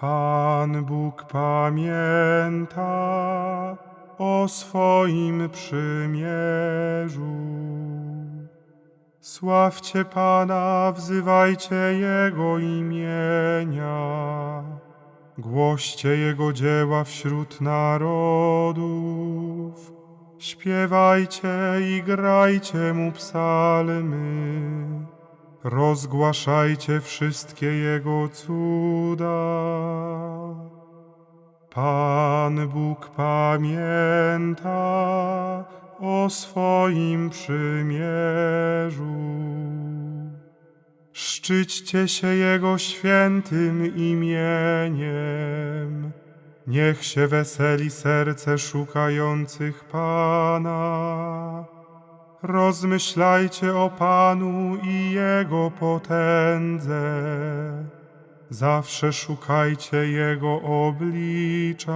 Pan Bóg pamięta o swoim przymierzu. Sławcie Pana, wzywajcie Jego imienia. Głoście Jego dzieła wśród narodów. Śpiewajcie i grajcie Mu psalmy. Rozgłaszajcie wszystkie Jego cuda. Pan Bóg pamięta o swoim przymierzu. Szczyćcie się Jego świętym imieniem. Niech się weseli serce szukających Pana. Rozmyślajcie o Panu i Jego potędze. Zawsze szukajcie Jego oblicza.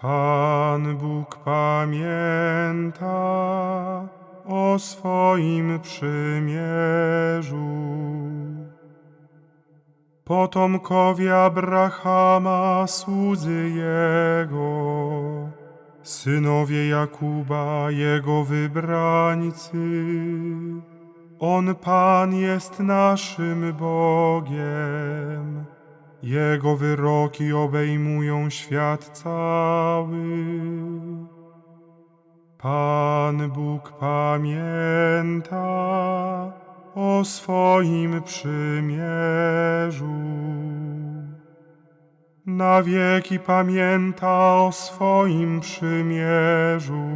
Pan Bóg pamięta o swoim przymierzu. Potomkowie Abrahama, słudzy Jego, synowie Jakuba, Jego wybrańcy. On Pan jest naszym Bogiem. Jego wyroki obejmują świat cały. Pan Bóg pamięta o swoim przymierzu. Na wieki pamięta o swoim przymierzu,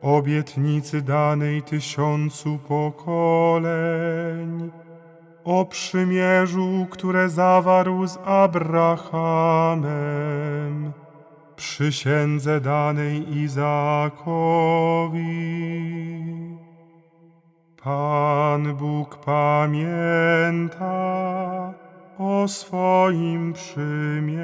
obietnicy danej tysiącu pokoleń, o przymierzu, które zawarł z Abrahamem, przysiędze danej Izaakowi. Pan Bóg pamięta o swoim przymierzu.